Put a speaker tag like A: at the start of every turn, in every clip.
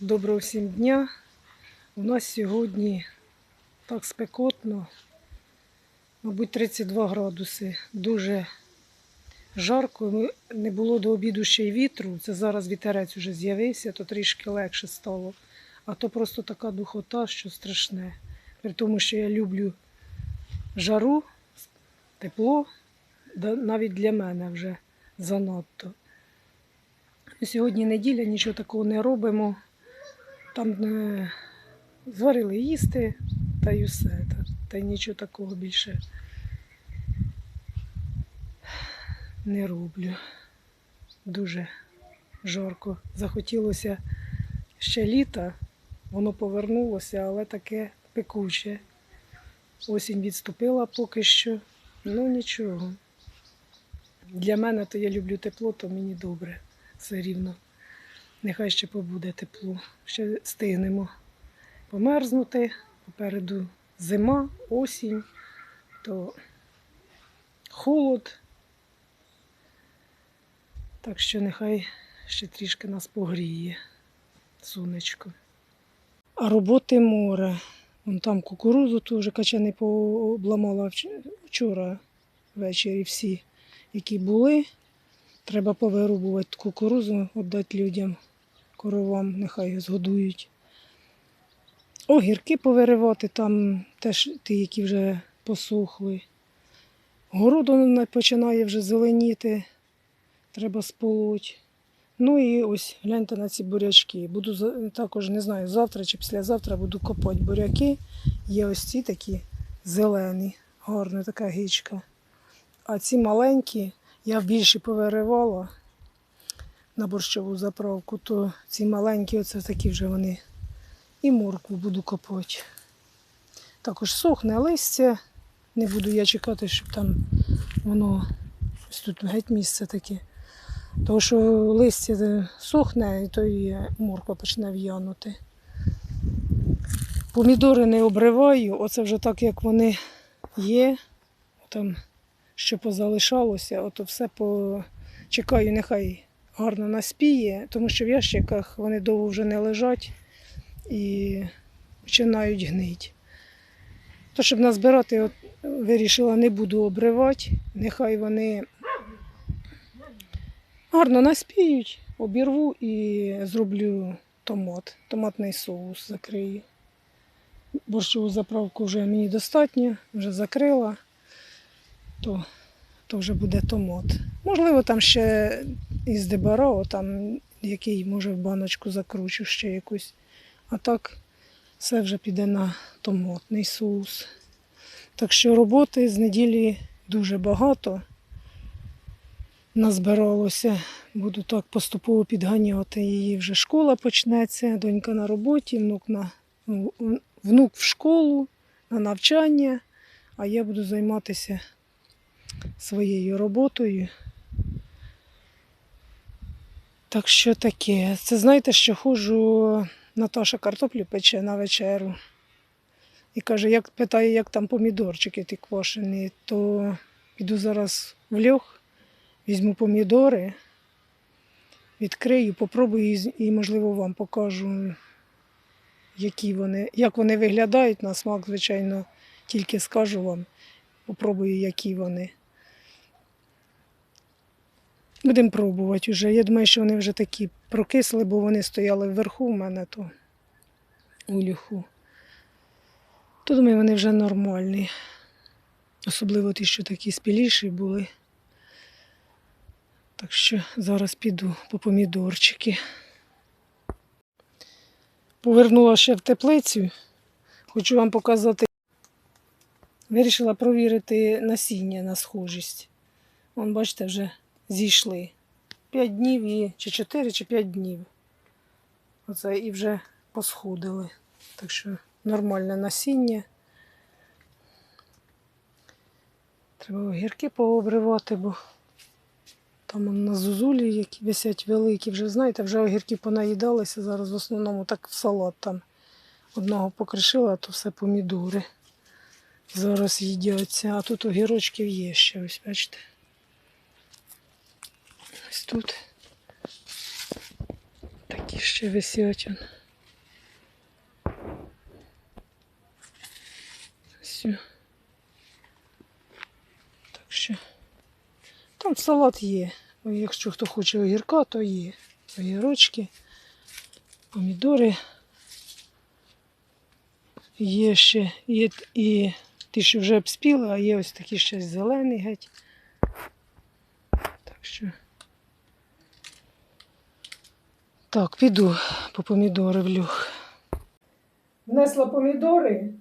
A: Доброго всім дня. У нас сьогодні так спекотно, мабуть, 32 градуси. Дуже жарко. Не було до обіду ще й вітру. Це зараз вітерець уже з'явився, то трішки легше стало. А то просто така духота, що страшне. При тому, що я люблю жару, тепло, навіть для мене вже занадто. Сьогодні неділя, нічого такого не робимо. Там зварили їсти та й усе. Та, та й нічого такого більше не роблю. Дуже жарко. Захотілося ще літа, воно повернулося, але таке пекуче. Осінь відступила поки що. Ну нічого. Для мене то я люблю тепло, то мені добре все рівно. Нехай ще побуде тепло. Ще стигнемо померзнути. Попереду зима, осінь, то холод. Так що нехай ще трішки нас погріє сонечко. А роботи море. Вон там кукурузу теж качани пообламала вчора ввечері всі, які були. Треба повирубувати кукурузу, віддати людям, коровам, нехай згодують. Огірки повиривати, там теж ті, які вже посохли. Город починає вже зеленіти, треба сполоть. Ну і ось гляньте на ці бурячки. Буду також, не знаю, завтра чи післязавтра буду копати буряки. Є ось ці такі зелені, гарна така гічка. А ці маленькі, я більше повиривала на борщову заправку, то ці маленькі, оце такі вже вони. І моркву буду копати. Також сохне листя. Не буду я чекати, щоб там воно ось тут геть місце таке. Тому що листя сохне, і то і морква почне в'янути. Помідори не обриваю, оце вже так, як вони є. Там що позалишалося, ото все по... чекаю, нехай гарно наспіє, тому що в ящиках вони довго вже не лежать і починають гнити. То, щоб назбирати, от, вирішила, не буду обривати, нехай вони гарно наспіють, обірву і зроблю томат, томатний соус закрию. Борщову заправку вже мені достатньо, вже закрила то, то вже буде томат. Можливо, там ще із дебарао, там який може в баночку закручу ще якусь. А так все вже піде на томатний соус. Так що роботи з неділі дуже багато назбиралося. Буду так поступово підганяти її. Вже школа почнеться, донька на роботі, внук, на, ну, внук в школу, на навчання, а я буду займатися своєю роботою. Так що таке? Це знаєте, що ходжу, Наташа картоплю пече на вечеру. І каже, як питає, як там помідорчики ті квашені, то піду зараз в льох, візьму помідори, відкрию, попробую і, можливо, вам покажу, які вони, як вони виглядають на смак, звичайно, тільки скажу вам, попробую, які вони. Будемо пробувати вже. Я думаю, що вони вже такі прокисли, бо вони стояли вверху в мене то у люху. То думаю, вони вже нормальні. Особливо ті, що такі спіліші були. Так що зараз піду по помідорчики. Повернула ще в теплицю. Хочу вам показати. Вирішила провірити насіння на схожість. Вон, бачите, вже зійшли. П'ять днів і чи чотири, чи п'ять днів. Оце і вже посходили. Так що нормальне насіння. Треба огірки пообривати, бо там на зузулі, які висять великі, вже знаєте, вже огірки понаїдалися. Зараз в основному так в салат там одного покришила, а то все помідори. Зараз їдяться, а тут огірочків є ще, ось бачите. Ось тут такі ще висять. Все. Так що. Там салат є. Ну, якщо хто хоче огірка, то є. Огірочки, помідори. Є ще є і ті, що вже обспіли, а є ось такі ще зелений геть. Так що. Так, піду по помідори в люх. Внесла помідори.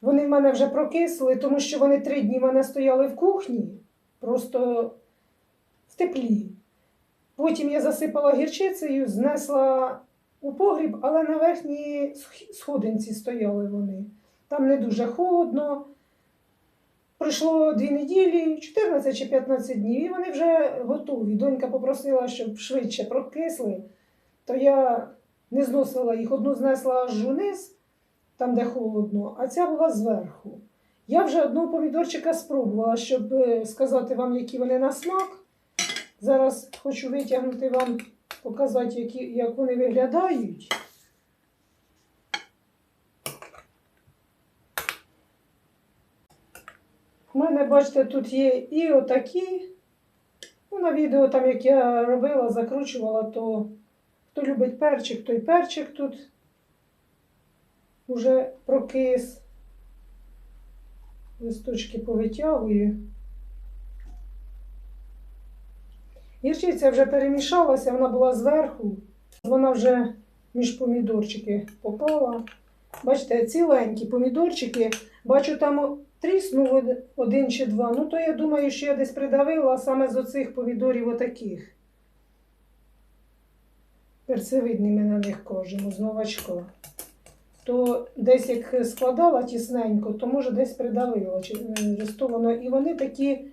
A: Вони в мене вже прокисли, тому що вони три дні в мене стояли в кухні, просто в теплі. Потім я засипала гірчицею, знесла у погріб, але на верхній сходинці стояли вони. Там не дуже холодно. Пройшло дві неділі, 14 чи 15 днів, і вони вже готові. Донька попросила, щоб швидше прокисли, то я не зносила їх. Одну знесла аж униз, там, де холодно, а ця була зверху. Я вже одного помідорчика спробувала, щоб е, сказати вам, які вони на смак. Зараз хочу витягнути вам, показати, які, як вони виглядають. У мене, бачите, тут є і отакі. Ну, на відео, там, як я робила, закручувала, то хто любить перчик, той перчик тут уже прокис. Листочки повитягую. Гірчиця вже перемішалася, вона була зверху, вона вже між помідорчики попала. Бачите, ціленькі помідорчики. Бачу, там тріснув один чи два. Ну, то я думаю, що я десь придавила саме з оцих помідорів отаких. Перцевидні ми на них кажемо, з новачка. То десь як складала тісненько, то може десь придавила чи е, рестовано. І вони такі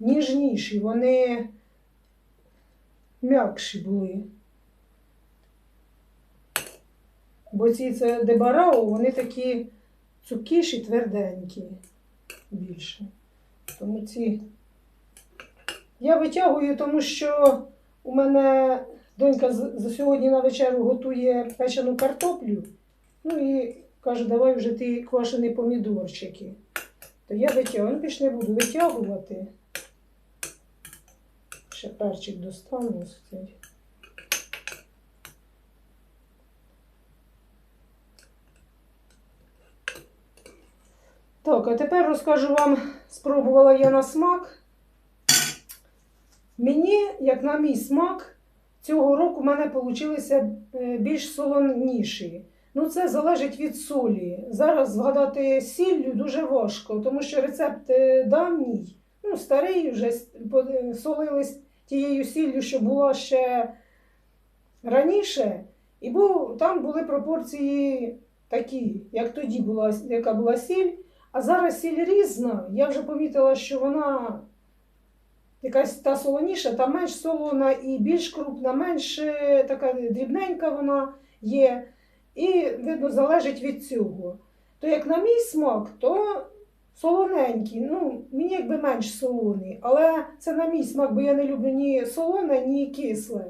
A: ніжніші, вони м'якші були. Бо ці це дебарао, вони такі цупкіші, тверденькі більше. Тому ці. Я витягую, тому що у мене донька за сьогодні на вечерю готує печену картоплю. Ну і каже, давай вже ті квашені помідорчики. То я витягую, більш не буду витягувати. Ще перчик достану. Так, а тепер розкажу вам, спробувала я на смак. Мені, як на мій смак, цього року в мене вийшли більш солоніші. Ну, це залежить від солі. Зараз згадати сіллю дуже важко, тому що рецепт е, давній, ну, старий вже е, солились тією сіллю, що була ще раніше. І був, там були пропорції такі, як тоді була, яка була сіль. А зараз сіль різна. Я вже помітила, що вона якась та солоніша, та менш солона і більш крупна, менш е, така дрібненька вона є. І, видно, залежить від цього. То як на мій смак, то солоненький. Ну, мені якби менш солоний. Але це на мій смак, бо я не люблю ні солоне, ні кисле.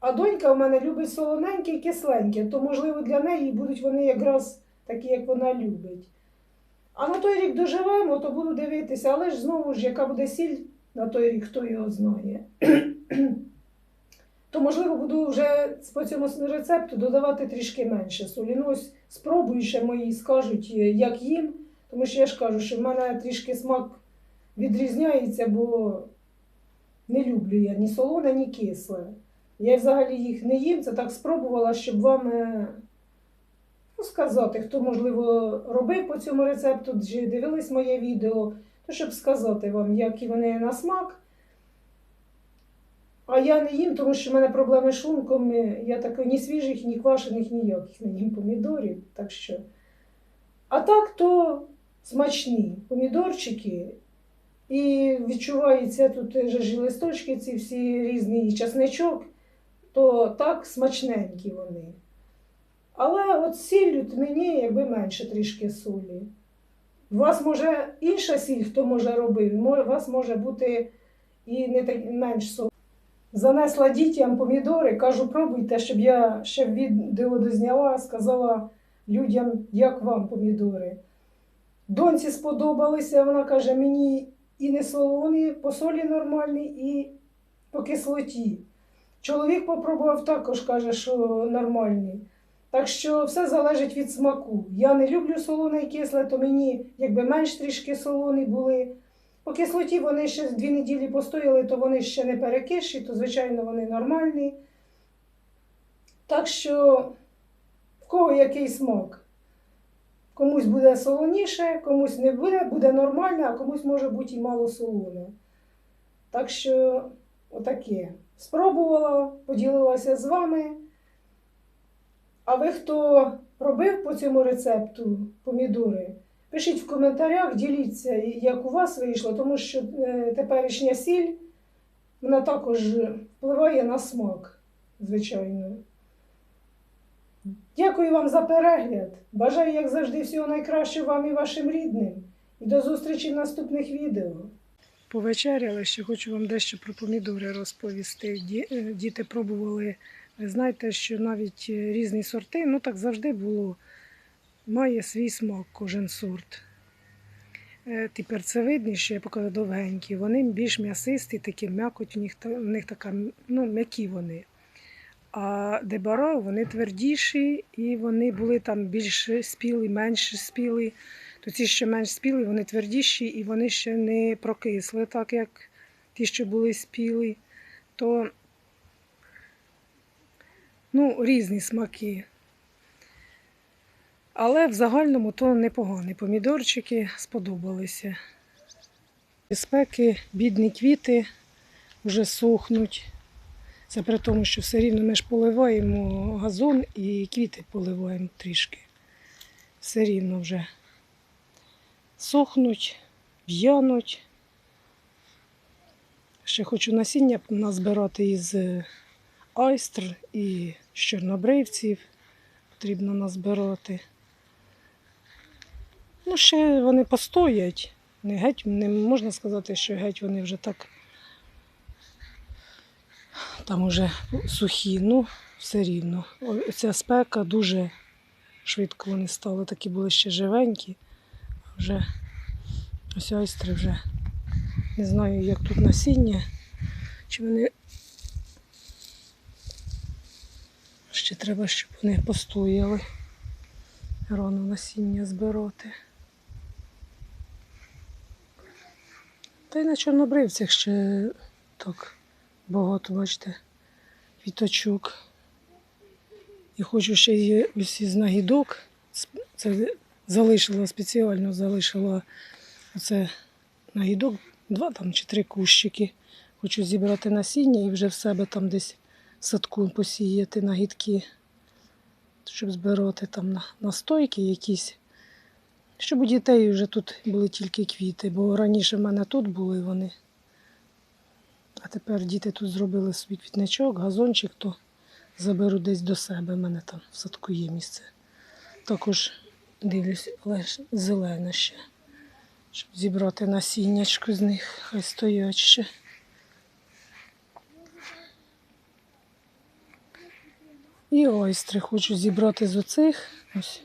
A: А донька в мене любить солоненьке і кисленьке, то, можливо, для неї будуть вони якраз такі, як вона любить. А на той рік доживемо, то буду дивитися, але ж знову ж, яка буде сіль на той рік, хто його знає. то, можливо, буду вже по цьому рецепту додавати трішки менше солі. Ну, ось спробую ще мої скажуть, е, як їм, тому що я ж кажу, що в мене трішки смак відрізняється, бо не люблю я ні солоне, ні кисле. Я взагалі їх не їм, це так спробувала, щоб вам е, ну, сказати, хто, можливо, робив по цьому рецепту, чи дивились моє відео, то щоб сказати вам, які вони на смак. А я не їм, тому що в мене проблеми з шлунком. Я так ні свіжих, ні квашених, ніяких не їм помідорів. Так що. А так то смачні помідорчики. І відчувається тут е, же ж і листочки, ці всі різні і часничок, то так смачненькі вони. Але от сіллю т- мені якби менше трішки солі. У вас може інша сіль, хто може робив, у вас може бути і не так менш солі. Занесла дітям помідори, кажу, пробуйте, щоб я ще відео дозняла, сказала людям, як вам помідори. Доньці сподобалися, вона каже, мені і не солоні, по солі нормальні, і по кислоті. Чоловік попробував також, каже, що нормальний. Так що все залежить від смаку. Я не люблю солоне і кисле, то мені якби менш трішки солоні були. По кислоті вони ще дві неділі постояли, то вони ще не перекиші, то звичайно вони нормальні. Так що в кого який смак. Комусь буде солоніше, комусь не буде, буде нормально, а комусь може бути і мало солоне. Так що отаке. Спробувала, поділилася з вами. А ви, хто робив по цьому рецепту помідори, пишіть в коментарях, діліться, як у вас вийшло, тому що е, теперішня сіль вона також впливає на смак, звичайно. Дякую вам за перегляд. Бажаю, як завжди, всього найкращого вам і вашим рідним. І до зустрічі в наступних відео. Повечеряли, ще хочу вам дещо про помідори розповісти. Е, Діти пробували, ви знаєте, що навіть е, різні сорти, ну так завжди було, має свій смак кожен сорт. Е, Тепер це що я показала довгенькі. Вони більш м'ясисті, такі м'якоть, в них, в них така, ну, м'які вони. А дебара вони твердіші і вони були там більш спілі, менш спілі. То ці, що менш спілі, вони твердіші і вони ще не прокисли, так як ті, що були спілі. То ну, різні смаки. Але в загальному то непогані. Помідорчики сподобалися. Спеки, бідні квіти вже сохнуть. Це при тому, що все рівно ми ж поливаємо газон і квіти поливаємо трішки. Все рівно вже сохнуть, в'януть. Ще хочу насіння назбирати із е, айстр і чорнобривців. Потрібно назбирати. Ну, ще вони постоять. Не геть, не можна сказати, що геть вони вже так там уже сухі, ну все рівно. О- Ця спека дуже швидко вони стали, такі були ще живенькі. А Вже ось айстри вже не знаю, як тут насіння. Чи вони ще треба, щоб вони постояли. Рано насіння збирати. Та й на чорнобривцях ще так багато, бачите, квіточок. І хочу ще й ось із нагідок. Це залишила спеціально, залишила оце нагідок, два там чи три кущики. Хочу зібрати насіння і вже в себе там десь садку посіяти нагідки, щоб збирати там на- настойки якісь. Щоб у дітей вже тут були тільки квіти, бо раніше в мене тут були вони. А тепер діти тут зробили свій квітничок, газончик, то заберу десь до себе. У мене там в садку є місце. Також дивлюсь, але зелене ще. Щоб зібрати насіннячко з них, хай стоять ще. І ойстри хочу зібрати з оцих. Ось.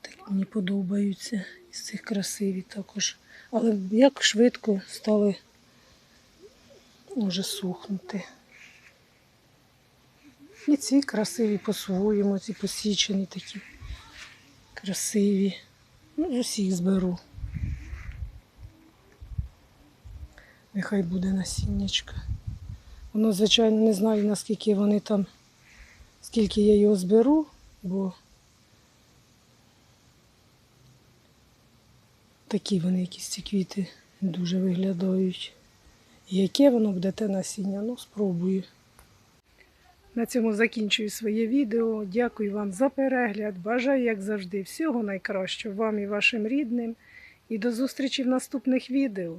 A: Так мені подобаються. Із цих красиві також. Але як швидко стали вже сухнути. І ці красиві по-своєму, ці посічені такі красиві. Ну, з усіх зберу. Нехай буде насіннячка. Воно, звичайно, не знаю, наскільки вони там, скільки я його зберу, бо такі вони якісь ці квіти дуже виглядають. Яке воно буде те насіння? Ну, спробую. На цьому закінчую своє відео. Дякую вам за перегляд. Бажаю, як завжди, всього найкращого вам і вашим рідним. І до зустрічі в наступних відео.